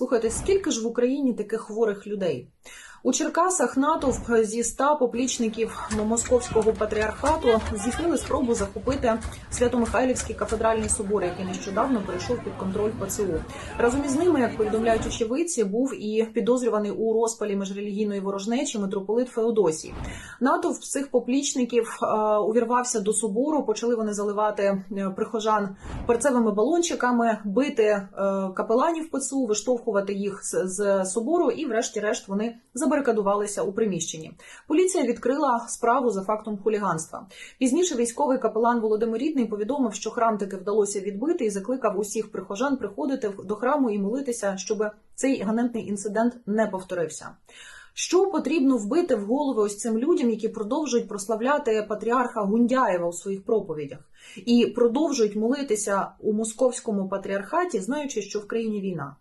Слухайте, скільки ж в Україні таких хворих людей? У Черкасах натовп зі ста поплічників московського патріархату здійснили спробу захопити Свято-Михайлівський кафедральний собор, який нещодавно перейшов під контроль ПЦУ. Разом із ними, як повідомляють очевидці, був і підозрюваний у розпалі міжрелігійної ворожнечі митрополит Феодосій. Натовп цих поплічників е, увірвався до собору. Почали вони заливати е, прихожан перцевими балончиками, бити е, капеланів ПЦУ, виштовхувати їх з, собору, і, врешті-решт, вони забарикадувалися у приміщенні. Поліція відкрила справу за фактом хуліганства. Пізніше військовий капелан Володимир Рідний повідомив, що храм таки вдалося відбити і закликав усіх прихожан приходити до храму і молитися, щоб цей ганебний інцидент не повторився. Що потрібно вбити в голови ось цим людям, які продовжують прославляти патріарха Гундяєва у своїх проповідях і продовжують молитися у московському патріархаті, знаючи, що в країні війна?